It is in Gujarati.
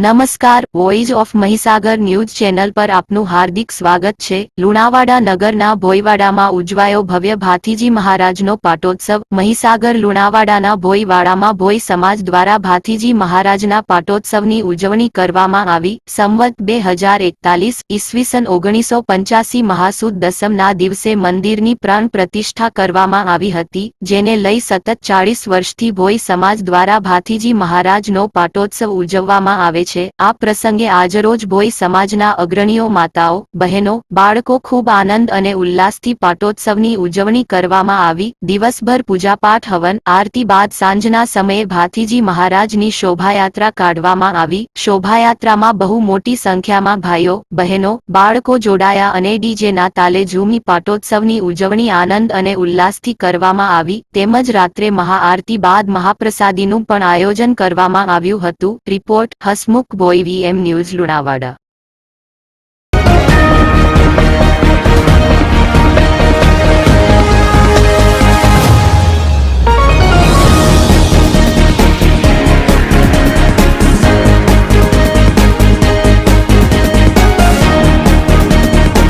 નમસ્કાર voice of Mahisagar news channel પર આપનું હાર્દિક સ્વાગત છે. લુણાવાડા નગરના ભોયવાડામાં ઉજવાયો ભવ્ય ભાથીજી મહારાજનો પાટોત્સવ. મહીસાગર લુણાવાડાના ભોયવાડામાં ભોય સમાજ દ્વારા ભાથીજી મહારાજના પાટોત્સવની ઉજવણી કરવામાં આવી. સંવત બે હજાર એકતાલીસ ઈસવીસન ઓગણીસો પંચ્યાસી મહાસુદ દસમના દિવસે મંદિરની પ્રાણ પ્રતિષ્ઠા કરવામાં આવી હતી, જેને લઈ સતત ચાળીસ વર્ષથી ભોય સમાજ દ્વારા ભાથીજી મહારાજનો પાટોત્સવ ઉજવવામાં આવે છે આ પ્રસંગે આજરોજ ભોઈ સમાજના અગ્રણીઓ, માતાઓ, બહેનો, બાળકો ખૂબ આનંદ અને ઉલ્લાસથી પાટોત્સવની ઉજવણી કરવામાં આવી. દિવસભર પૂજાપાઠ, હવન, આરતી બાદ સાંજના સમયે ભાતીજી મહારાજની શોભાયાત્રા કાઢવામાં આવી. શોભાયાત્રામાં બહુ મોટી સંખ્યામાં ભાઈઓ, બહેનો, બાળકો જોડાયા અને ડીજેના તાલે ઝૂમી પાટોત્સવની ઉજવણી આનંદ અને ઉલ્લાસથી કરવામાં આવી. તેમજ રાત્રે મહાઆરતી બાદ મહાપ્રસાદીનું પણ આયોજન કરવામાં આવ્યું હતું. Report, Hasmukh Bhoi VM news Lunawada.